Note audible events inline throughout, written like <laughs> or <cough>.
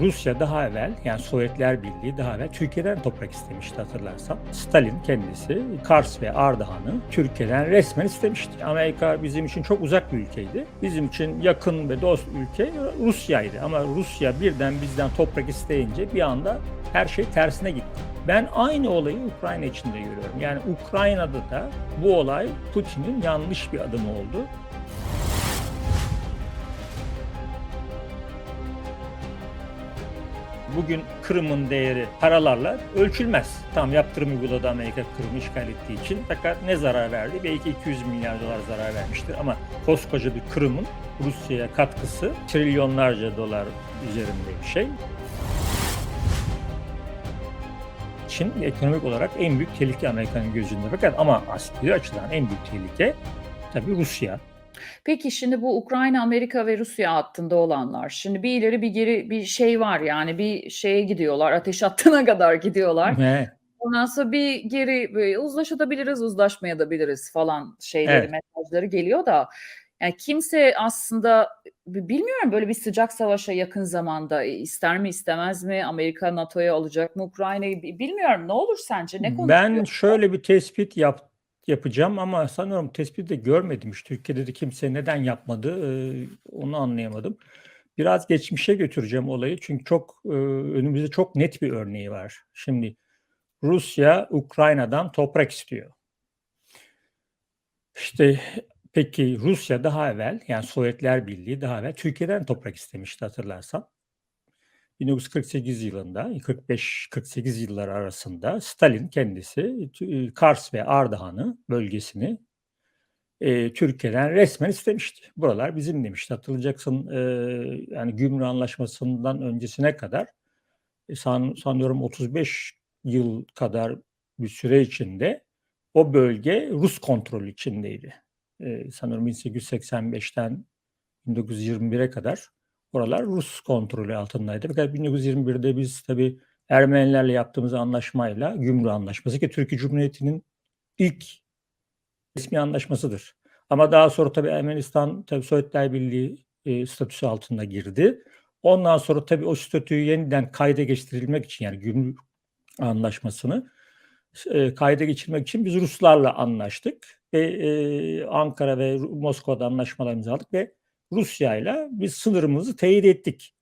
Rusya daha evvel yani Sovyetler Birliği daha evvel Türkiye'den toprak istemişti hatırlarsan. Stalin kendisi Kars ve Ardahan'ı Türkiye'den resmen istemişti. Amerika bizim için çok uzak bir ülkeydi. Bizim için yakın ve dost ülke Rusya'ydı. Ama Rusya birden bizden toprak isteyince bir anda her şey tersine gitti. Ben aynı olayı Ukrayna için de görüyorum. Yani Ukrayna'da da bu olay Putin'in yanlış bir adımı oldu. Bugün Kırım'ın değeri paralarla ölçülmez. Tam yaptırım uyguladı Amerika Kırım'ı işgal ettiği için. Fakat ne zarar verdi? Belki 200 milyar dolar zarar vermiştir. Ama koskoca bir Kırım'ın Rusya'ya katkısı trilyonlarca dolar üzerinde bir şey. Çin ekonomik olarak en büyük tehlike Amerika'nın gözünde. Fakat ama askeri açıdan en büyük tehlike tabii Rusya. Peki şimdi bu Ukrayna, Amerika ve Rusya hattında olanlar. Şimdi bir ileri bir geri bir şey var yani bir şeye gidiyorlar. Ateş hattına <laughs> kadar gidiyorlar. Ve Ondan sonra bir geri böyle uzlaşabiliriz, uzlaşmayabiliriz falan şeyleri, Evet. mesajları geliyor da yani kimse aslında bi bilmiyorum böyle bir sıcak savaşa yakın zamanda ister mi istemez mi? Amerika NATO'ya alacak mı Ukrayna'yı? Bi bilmiyorum. Ne olur sence? Ne Ben konuşuluyor? şöyle bir tespit yap yapacağım ama sanıyorum tespiti de görmedim hiç. Türkiye'de de kimse neden yapmadı, eee, onu anlayamadım. Biraz geçmişe götüreceğim olayı çünkü çok, eee, önümüzde çok net bir örneği var. Şimdi Rusya Ukrayna'dan toprak istiyor. İşte peki Rusya daha evvel yani Sovyetler Birliği daha evvel Türkiye'den toprak istemişti hatırlarsan. 1948 yılında 45-48 yılları arasında Stalin kendisi tü Kars ve Ardahan'ı bölgesini, eee, Türkiye'den resmen istemişti. Buralar bizim demişti. Hatırlayacaksın, eee, yani Gümrük Anlaşması'ndan öncesine kadar, e, san sanıyorum 35 yıl kadar bir süre içinde o bölge Rus kontrolü içindeydi. Eee, sanıyorum 1885'ten 1921'e kadar oralar Rus kontrolü altındaydı. Fakat 1921'de biz tabii Ermenilerle yaptığımız anlaşmayla Gümrük Anlaşması ki Türkiye Cumhuriyeti'nin ilk resmi anlaşmasıdır. Ama daha sonra tabii Ermenistan tabii Sovyetler Birliği, eee, statüsü altına girdi. Ondan sonra tabii o statüyü yeniden kayda geçirilmek için yani Gümrük Anlaşması'nı eee, kayda geçirmek için biz Ruslarla anlaştık ve, eee, Ankara ve Moskova'da anlaşmalar imzaladık ve Rusya'yla biz sınırımızı teyit ettik.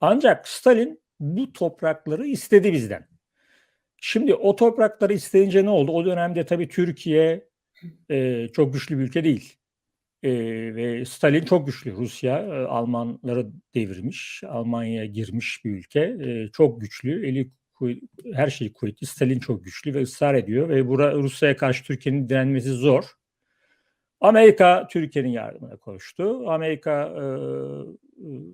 Ancak Stalin bu toprakları istedi bizden. Şimdi o toprakları isteyince ne oldu? O dönemde tabii Türkiye, eee, çok güçlü bir ülke değil. Eee, ve Stalin çok güçlü. Rusya, eee, Almanları devirmiş, Almanya'ya girmiş bir ülke. Eee, çok güçlü, eli her şeyi kuvvetli. Stalin çok güçlü ve ısrar ediyor ve bura Rusya'ya karşı Türkiye'nin direnmesi zor. Amerika Türkiye'nin yardımına koştu. Amerika, eee, ııı,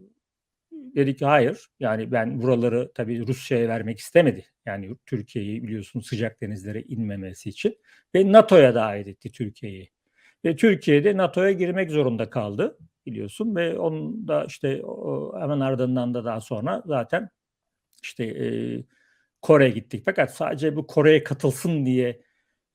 dedi ki hayır, yani ben buraları tabii Rusya'ya vermek istemedi. Yani Türkiye'yi biliyorsun sıcak denizlere inmemesi için ve NATO'ya dâhil etti Türkiye'yi. Ve Türkiye de NATO'ya girmek zorunda kaldı biliyorsun ve onun da işte hemen ardından da daha sonra zaten işte, eee, Kore'ye gittik. Fakat sadece bu Kore'ye katılsın diye,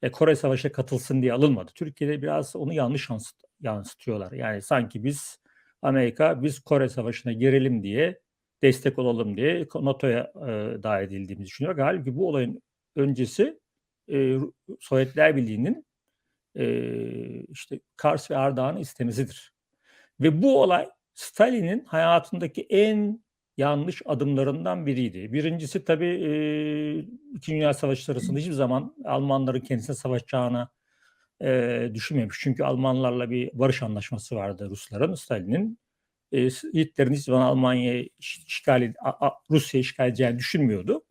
eee, Kore Savaşı'na katılsın diye alınmadı. Türkiye'de biraz onu yanlış yansıt yansıtıyorlar. Yani sanki biz Amerika, biz Kore Savaşı'na girelim diye, destek olalım diye NATO'ya, eee, dâhil edildiğimizi düşünüyor. Hâlbuki bu olayın öncesi, Ru Sovyetler Birliği'nin, eee, işte Kars ve Ardahan'ı istemesidir. Ve bu olay Stalin'in hayatındaki en yanlış adımlarından biriydi. 1'incisi tabii, eee, 2. Dünya Savaşı sırasında hiçbir zaman Almanların kendisine savaşacağını, eee, düşünmemiş. Çünkü Almanlarla bir barış anlaşması vardı Rusların, Stalin'in. S Hitler'in hiçbir zaman Almanya'yı iş işgal Rusya'yı işgal edeceğini düşünmüyordu.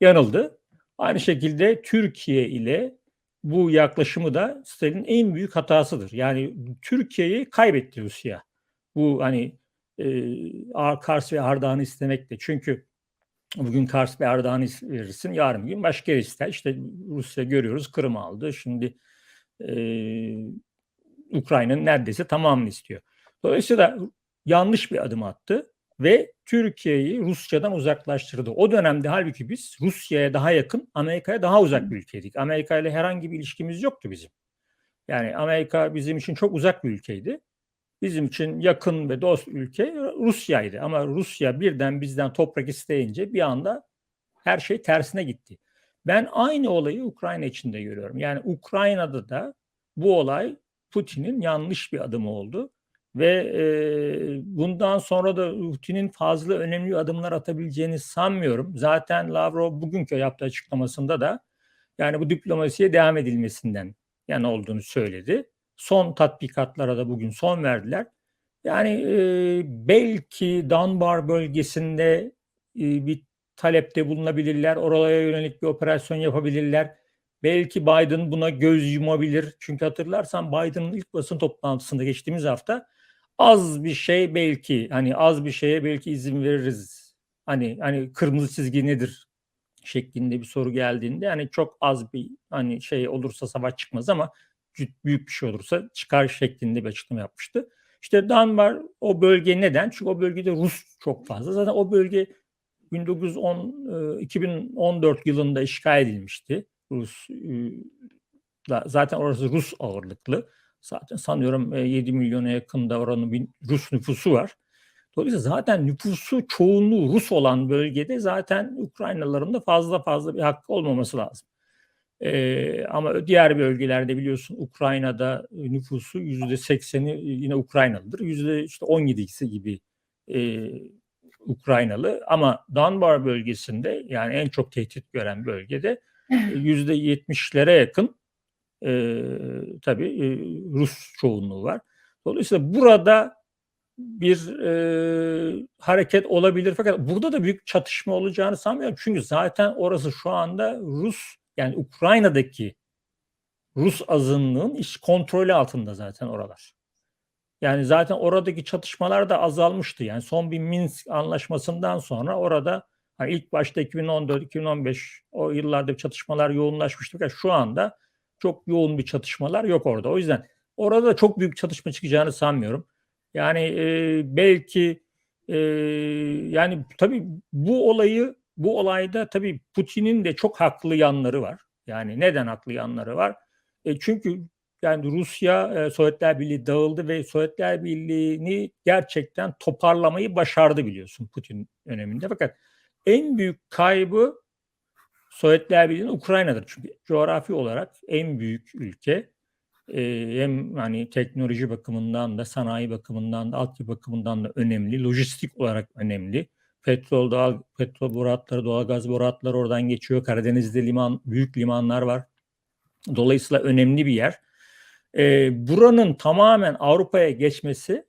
Yanıldı. Aynı şekilde Türkiye ile bu yaklaşımı da Stalin'in en büyük hatasıdır. Yani Türkiye'yi kaybetti Rusya. Bu hani, a Kars ve Ardahan'ı istemekle. Çünkü bugün Kars ve Ardahan'ı verirsin, yarın gün başka yer ister. İşte Rusya görüyoruz Kırım'ı aldı. Şimdi, eee, Ukrayna'nın neredeyse tamamını istiyor. Dolayısıyla yanlış bir adım attı ve Türkiye'yi Rusya'dan uzaklaştırdı. O dönemde hâlbuki biz Rusya'ya daha yakın, Amerika'ya daha uzak bir ülkeydik. Amerika'yla herhangi bir ilişkimiz yoktu bizim. Yani Amerika bizim için çok uzak bir ülkeydi. Bizim için yakın ve dost ülke Rusya'ydı. Ama Rusya birden bizden toprak isteyince bir anda her şey tersine gitti. Ben aynı olayı Ukrayna için de görüyorum. Yani Ukrayna'da da bu olay Putin'in yanlış bir adımı oldu ve e, bundan sonra da Putin'in fazla önemli adımlar atabileceğini sanmıyorum. Zaten Lavrov bugünkü yaptığı açıklamasında da yani bu diplomasiye devam edilmesinden yana olduğunu söyledi. Son tatbikatlara da bugün son verdiler. Yani e, belki Donbar bölgesinde e, bir talepte bulunabilirler. Oraya yönelik bir operasyon yapabilirler. Belki Biden buna göz yumabilir. Çünkü hatırlarsan Biden'ın ilk basın toplantısında geçtiğimiz hafta az bir şey belki hani az bir şeye belki izin veririz. Hani hani kırmızı çizgi nedir şeklinde bir soru geldiğinde hani çok az bir hani şey olursa savaş çıkmaz ama büyük bir şey olursa çıkar şeklinde bir açıklama yapmıştı. İşte Danbar o bölge neden? Çünkü o bölgede Rus çok fazla. Zaten o bölge 1910 2014 yılında işgal edilmişti. Rus zaten orası Rus ağırlıklı. Zaten sanıyorum 7 milyona yakında oranın bir Rus nüfusu var. Dolayısıyla zaten nüfusu çoğunluğu Rus olan bölgede zaten Ukraynalıların da fazla fazla bir hakkı olmaması lazım. Ee, ama diğer bölgelerde biliyorsun Ukrayna'da nüfusu yüzde sekseni yine Ukraynalıdır. Yüzde işte 17'si gibi e, Ukraynalı ama Donbar bölgesinde yani en çok tehdit gören bölgede yüzde yetmişlere yakın e, tabii e, Rus çoğunluğu var. Dolayısıyla burada bir e, hareket olabilir fakat burada da büyük çatışma olacağını sanmıyorum. Çünkü zaten orası şu anda Rus yani Ukrayna'daki Rus azınlığın iş kontrolü altında zaten oralar. Yani zaten oradaki çatışmalar da azalmıştı. Yani son bir Minsk anlaşmasından sonra orada hani ilk başta 2014-2015 o yıllarda çatışmalar yoğunlaşmıştı. Fakat şu anda çok yoğun bir çatışmalar yok orada. O yüzden orada çok büyük çatışma çıkacağını sanmıyorum. Yani e, belki e, yani tabii bu olayı bu olayda tabii Putin'in de çok haklı yanları var. Yani neden haklı yanları var? E, çünkü yani Rusya, e, Sovyetler Birliği dağıldı ve Sovyetler Birliği'ni gerçekten toparlamayı başardı biliyorsun Putin döneminde. Fakat en büyük kaybı Sovyetler Birliği'nin Ukrayna'dır. Çünkü coğrafi olarak en büyük ülke e, hem hani teknoloji bakımından da sanayi bakımından da altyapı bakımından da önemli. Lojistik olarak önemli. Petrol, doğal, petrol boratları, doğalgaz boratları oradan geçiyor. Karadeniz'de liman, büyük limanlar var. Dolayısıyla önemli bir yer. E, buranın tamamen Avrupa'ya geçmesi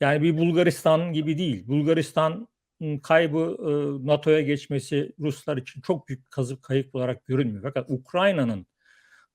yani bir Bulgaristan gibi değil. Bulgaristan kaybı e, NATO'ya geçmesi Ruslar için çok büyük kazık kayıp olarak görünmüyor. Fakat Ukrayna'nın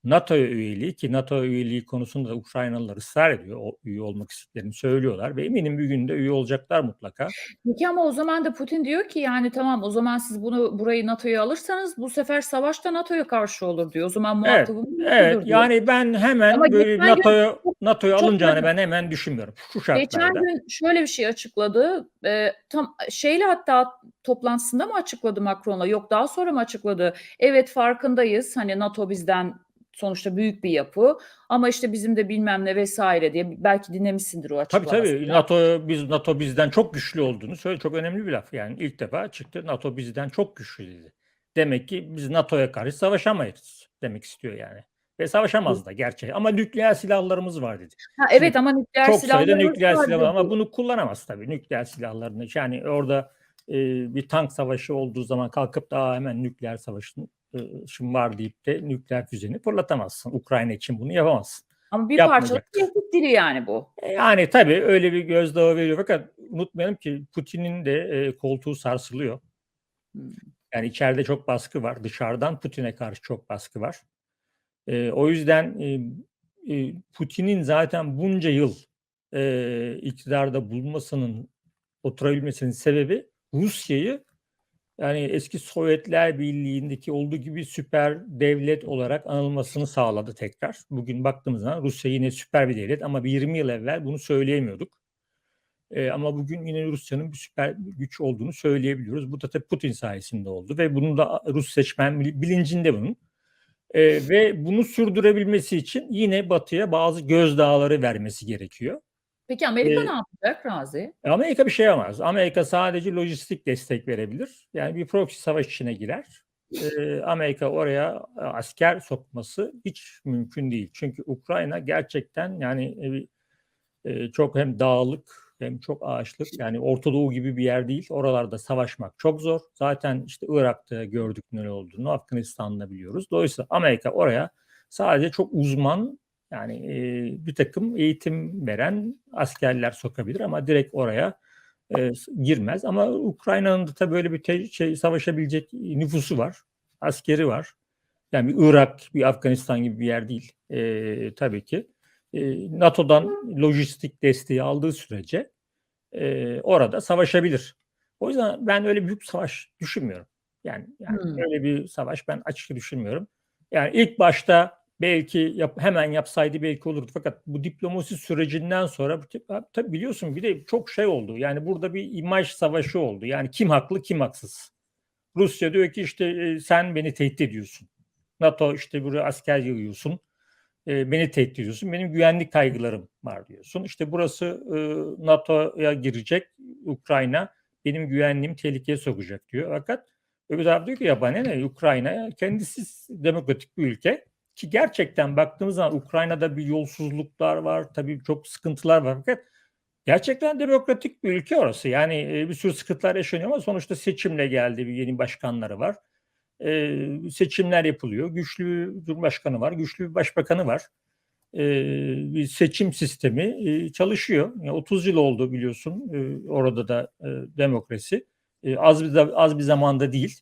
NATO'ya üyeliği ki NATO üyeliği konusunda da Ukraynalılar ısrar ediyor. O, üye olmak istediklerini söylüyorlar ve eminim bir günde üye olacaklar mutlaka. Peki ama o zaman da Putin diyor ki yani tamam o zaman siz bunu burayı NATO'ya alırsanız bu sefer savaşta NATO'ya karşı olur diyor. O zaman evet, muhatabım evet, diyor. yani ben hemen Ama böyle NATO'ya NATO'ya alınacağını ben hemen düşünmüyorum. Şu şartlarda. Geçen gün şöyle bir şey açıkladı. Ee, tam şeyle hatta toplantısında mı açıkladı Macron'la? Yok daha sonra mı açıkladı? Evet farkındayız. Hani NATO bizden sonuçta büyük bir yapı ama işte bizim de bilmem ne vesaire diye belki dinlemişsindir o Tabii açıklamasını. tabii NATO biz NATO bizden çok güçlü olduğunu söyle çok önemli bir laf yani ilk defa çıktı NATO bizden çok güçlü dedi. Demek ki biz NATO'ya karşı savaşamayız demek istiyor yani. Ve savaşamaz da gerçek ama nükleer silahlarımız var dedi. Ha, evet ama nükleer Çok sayıda silahlarımız nükleer var silah ama bunu kullanamaz tabii nükleer silahlarını. Yani orada e, bir tank savaşı olduğu zaman kalkıp daha hemen nükleer savaşın şimdi var deyip de nükleer füzeni fırlatamazsın. Ukrayna için bunu yapamazsın. Ama bir Yapmayacaktır. tehdit dili yani bu. E, Yani tabii öyle bir gözdağı veriyor fakat unutmayalım ki Putin'in de e, koltuğu sarsılıyor. Hmm. Yani içeride çok baskı var. Dışarıdan Putin'e karşı çok baskı var. E, o yüzden e, e, Putin'in zaten bunca yıl e, iktidarda bulunmasının, oturabilmesinin sebebi Rusya'yı yani eski Sovyetler Birliği'ndeki olduğu gibi süper devlet olarak anılmasını sağladı tekrar. Bugün baktığımız zaman Rusya yine süper bir devlet ama bir 20 yıl evvel bunu söyleyemiyorduk. Ee, ama bugün yine Rusya'nın bir süper güç olduğunu söyleyebiliyoruz. Bu da tabii Putin sayesinde oldu ve bunun da Rus seçmen bil- bilincinde bunun. Ee, ve bunu sürdürebilmesi için yine Batı'ya bazı gözdağları vermesi gerekiyor. Peki Amerika Eee ne yapacak Razi? Amerika bir şey yapamaz. Amerika sadece lojistik destek verebilir. Yani bir proxy savaş içine girer. Eee, Amerika oraya asker sokması hiç mümkün değil. Çünkü Ukrayna gerçekten yani eee, eee, çok hem dağlık hem çok ağaçlık yani Orta Doğu gibi bir yer değil. Oralarda savaşmak çok zor. Zaten işte Irak'ta gördük ne olduğunu, Afganistan'da biliyoruz. Dolayısıyla Amerika oraya sadece çok uzman yani eee, bir takım eğitim veren askerler sokabilir ama direkt oraya eee, girmez. Ama Ukrayna'nın da tabii böyle bir şey savaşabilecek nüfusu var, askeri var. Yani bir Irak, bir Afganistan gibi bir yer değil eee, tabii ki. Eee, NATO'dan lojistik desteği aldığı sürece eee, orada savaşabilir. O yüzden ben öyle büyük savaş düşünmüyorum. Yani, yani Hmm. öyle bir savaş ben açık düşünmüyorum. Yani ilk başta belki yap, hemen yapsaydı belki olurdu. Fakat bu diplomasi sürecinden sonra tabii biliyorsun bir de çok şey oldu. Yani burada bir imaj savaşı oldu. Yani kim haklı kim haksız. Rusya diyor ki işte e, sen beni tehdit ediyorsun. NATO işte buraya asker yığıyorsun. E, beni tehdit ediyorsun. Benim güvenlik kaygılarım var diyorsun. İşte burası e, NATO'ya girecek Ukrayna benim güvenliğimi tehlikeye sokacak diyor. Fakat öbür taraf diyor ki ya bana ne Ukrayna kendisi demokratik bir ülke ki gerçekten baktığımız zaman Ukrayna'da bir yolsuzluklar var tabii çok sıkıntılar var fakat gerçekten demokratik bir ülke orası. Yani e, bir sürü sıkıntılar yaşanıyor ama sonuçta seçimle geldi bir yeni başkanları var. E, seçimler yapılıyor. Güçlü bir cumhurbaşkanı var, güçlü bir başbakanı var. E, bir seçim sistemi e, çalışıyor. Yani 30 yıl oldu biliyorsun e, orada da e, demokrasi. E, az bir az bir zamanda değil.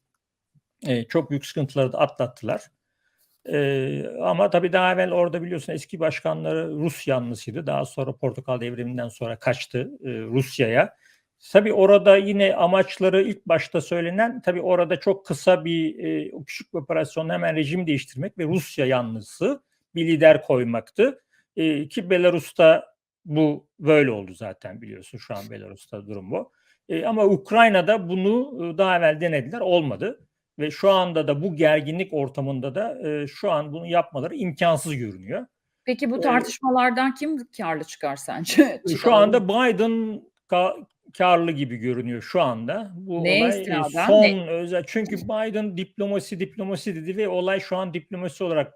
E, çok büyük sıkıntıları da atlattılar. E, ama tabii daha evvel orada biliyorsun eski başkanları Rus yanlısıydı. Daha sonra Portakal devriminden sonra kaçtı e, Rusya'ya. Tabii orada yine amaçları ilk başta söylenen tabii orada çok kısa bir e, küçük bir operasyonla hemen rejim değiştirmek ve Rusya yanlısı bir lider koymaktı. E, ki Belarus'ta bu böyle oldu zaten biliyorsun şu an Belarus'ta durum bu. E, ama Ukrayna'da bunu daha evvel denediler olmadı. Ve şu anda da bu gerginlik ortamında da e, şu an bunu yapmaları imkansız görünüyor. Peki bu tartışmalardan kim karlı çıkar sence? <laughs> şu anda Biden ka- karlı gibi görünüyor şu anda. Bu ne olay istinaden? son Ne? özel çünkü Biden diplomasi diplomasi dedi ve olay şu an diplomasi olarak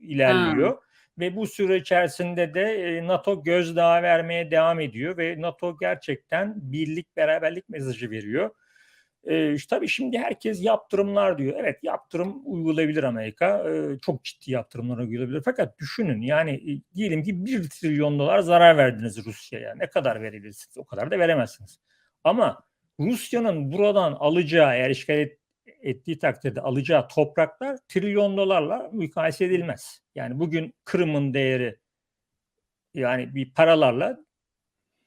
ilerliyor. Ha. Ve bu süre içerisinde de NATO gözdağı vermeye devam ediyor ve NATO gerçekten birlik beraberlik mesajı veriyor. E, tabii şimdi herkes yaptırımlar diyor. Evet yaptırım uygulayabilir Amerika. E, çok ciddi yaptırımlar uygulayabilir. Fakat düşünün yani e, diyelim ki 1 trilyon dolar zarar verdiniz Rusya'ya. Ne kadar verebilirsiniz? O kadar da veremezsiniz. Ama Rusya'nın buradan alacağı eğer işgal et, ettiği takdirde alacağı topraklar trilyon dolarla mukayese edilmez. Yani bugün Kırım'ın değeri yani bir paralarla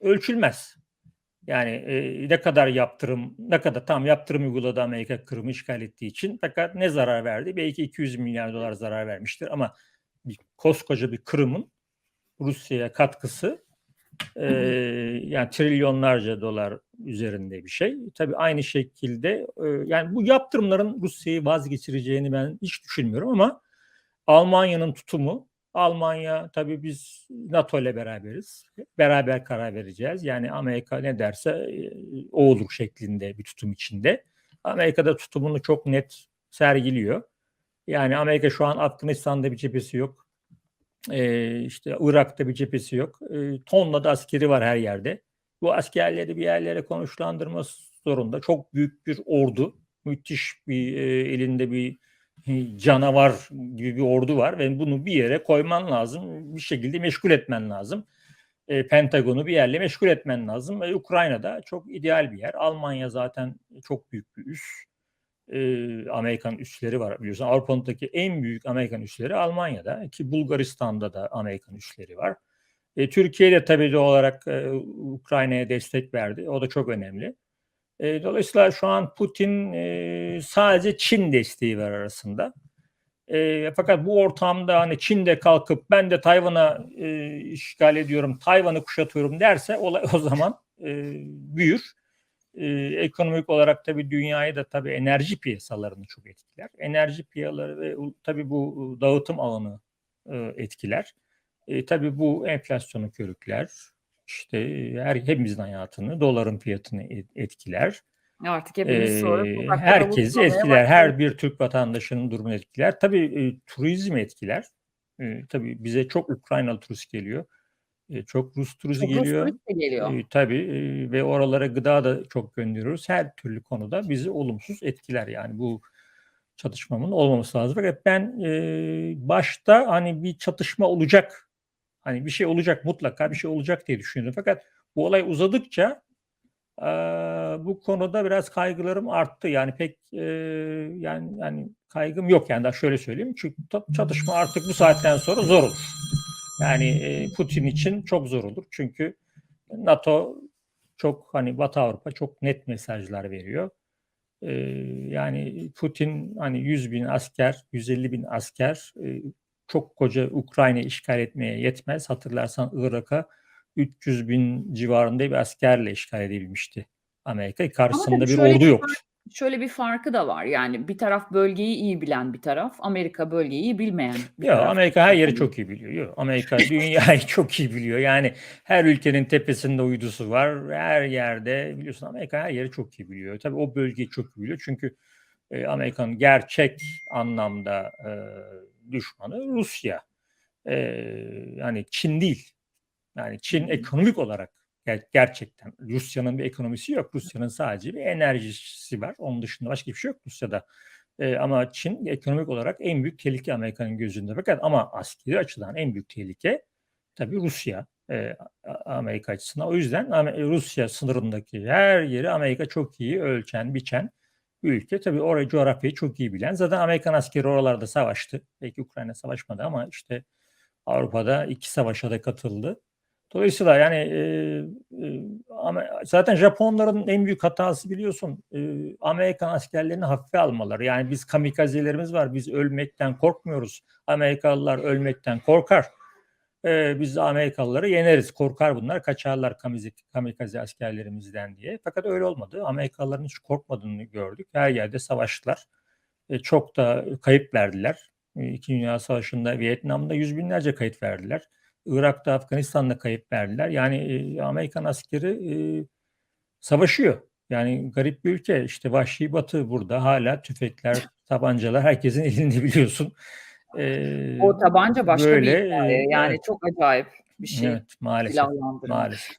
ölçülmez. Yani e, ne kadar yaptırım, ne kadar tam yaptırım uyguladı Amerika Kırım'ı işgal ettiği için. Fakat ne zarar verdi? Belki 200 milyar dolar zarar vermiştir ama bir koskoca bir Kırım'ın Rusya'ya katkısı e, yani trilyonlarca dolar üzerinde bir şey. Tabii aynı şekilde e, yani bu yaptırımların Rusya'yı vazgeçireceğini ben hiç düşünmüyorum ama Almanya'nın tutumu Almanya tabii biz NATO ile beraberiz. Beraber karar vereceğiz. Yani Amerika ne derse o olur şeklinde bir tutum içinde. Amerika'da tutumunu çok net sergiliyor. Yani Amerika şu an Afganistan'da bir cephesi yok. Ee, işte Irak'ta bir cephesi yok. Ee, tonla da askeri var her yerde. Bu askerleri bir yerlere konuşlandırması zorunda. Çok büyük bir ordu. Müthiş bir e, elinde bir canavar gibi bir ordu var ve bunu bir yere koyman lazım. Bir şekilde meşgul etmen lazım. E, Pentagon'u bir yerle meşgul etmen lazım. E, Ukrayna'da çok ideal bir yer. Almanya zaten çok büyük bir üs. E, Amerikan üsleri var biliyorsun. Avrupa'daki en büyük Amerikan üsleri Almanya'da ki Bulgaristan'da da Amerikan üsleri var. E, Türkiye de tabii de olarak e, Ukrayna'ya destek verdi. O da çok önemli. E, dolayısıyla şu an Putin e, sadece Çin desteği var arasında. E, fakat bu ortamda hani Çin de kalkıp ben de Tayvan'a işgal ediyorum, Tayvan'ı kuşatıyorum derse olay o zaman büyür. Ekonomik olarak tabii dünyayı da tabii enerji piyasalarını çok etkiler. Enerji piyasaları ve tabii bu dağıtım alanı etkiler. E, tabii bu enflasyonu körükler. İşte her hepimizin hayatını, doların fiyatını et- etkiler. Artık hepimiz Ee, sokaklarda herkesi etkiler. Her bir Türk vatandaşının durumunu etkiler. Tabii e, turizm etkiler. E, tabii bize çok Ukraynalı turist geliyor. E, çok Rus turisti Çok Rus geliyor. turist de geliyor. E, tabii e, ve oralara gıda da çok gönderiyoruz. Her türlü konuda bizi olumsuz etkiler. Yani bu çatışmanın olmaması lazım. Fakat ben e, başta hani bir çatışma olacak, hani bir şey olacak mutlaka bir şey olacak diye düşünüyordum. Fakat bu olay uzadıkça e, bu konuda biraz kaygılarım arttı. Yani pek e, yani yani kaygım yok yani daha şöyle söyleyeyim. Çünkü çatışma artık bu saatten sonra zor olur. Yani e, Putin için çok zor olur. Çünkü NATO çok hani Batı Avrupa çok net mesajlar veriyor. Ee, yani Putin hani 100 bin asker, 150 bin asker e, çok koca Ukrayna işgal etmeye yetmez. Hatırlarsan Irak'a 300 bin civarında bir askerle işgal edebilmişti Amerika. Karşısında tabii bir ordu yoktu. Şöyle bir farkı da var. Yani bir taraf bölgeyi iyi bilen bir taraf, Amerika bölgeyi iyi bilmeyen bir Yok taraf. Amerika her yeri çok <laughs> iyi biliyor. Yok Amerika dünyayı <laughs> çok iyi biliyor. Yani her ülkenin tepesinde uydusu var. Her yerde biliyorsun Amerika her yeri çok iyi biliyor. Tabii o bölgeyi çok iyi biliyor. Çünkü e, Amerika'nın gerçek anlamda e, düşmanı Rusya. E, yani Çin değil. Yani Çin ekonomik olarak ger- gerçekten Rusya'nın bir ekonomisi yok. Rusya'nın sadece bir enerjisi var. Onun dışında başka bir şey yok Rusya'da. E, ama Çin ekonomik olarak en büyük tehlike Amerika'nın gözünde. Fakat ama askeri açıdan en büyük tehlike tabii Rusya e, Amerika açısından. O yüzden Rusya sınırındaki her yeri Amerika çok iyi ölçen, biçen ülke. Tabii orayı coğrafyayı çok iyi bilen. Zaten Amerikan askeri oralarda savaştı. Belki Ukrayna savaşmadı ama işte Avrupa'da iki savaşa da katıldı. Dolayısıyla yani e, e, zaten Japonların en büyük hatası biliyorsun e, Amerikan askerlerini hafife almaları. Yani biz kamikazelerimiz var. Biz ölmekten korkmuyoruz. Amerikalılar ölmekten korkar. E, biz Amerikalıları yeneriz. Korkar bunlar. Kaçarlar kamikaze askerlerimizden diye. Fakat öyle olmadı. Amerikalıların hiç korkmadığını gördük. Her yerde savaştılar. E, çok da kayıp verdiler. E, İkinci Dünya Savaşı'nda Vietnam'da yüz binlerce kayıp verdiler. Irak'ta, Afganistan'da kayıp verdiler. Yani e, Amerikan askeri e, savaşıyor. Yani garip bir ülke. İşte Vahşi Batı burada hala tüfekler, tabancalar herkesin elinde biliyorsun. E, O tabanca başka böyle, bir hikaye. Yani evet, çok acayip bir şey. evet maalesef maalesef.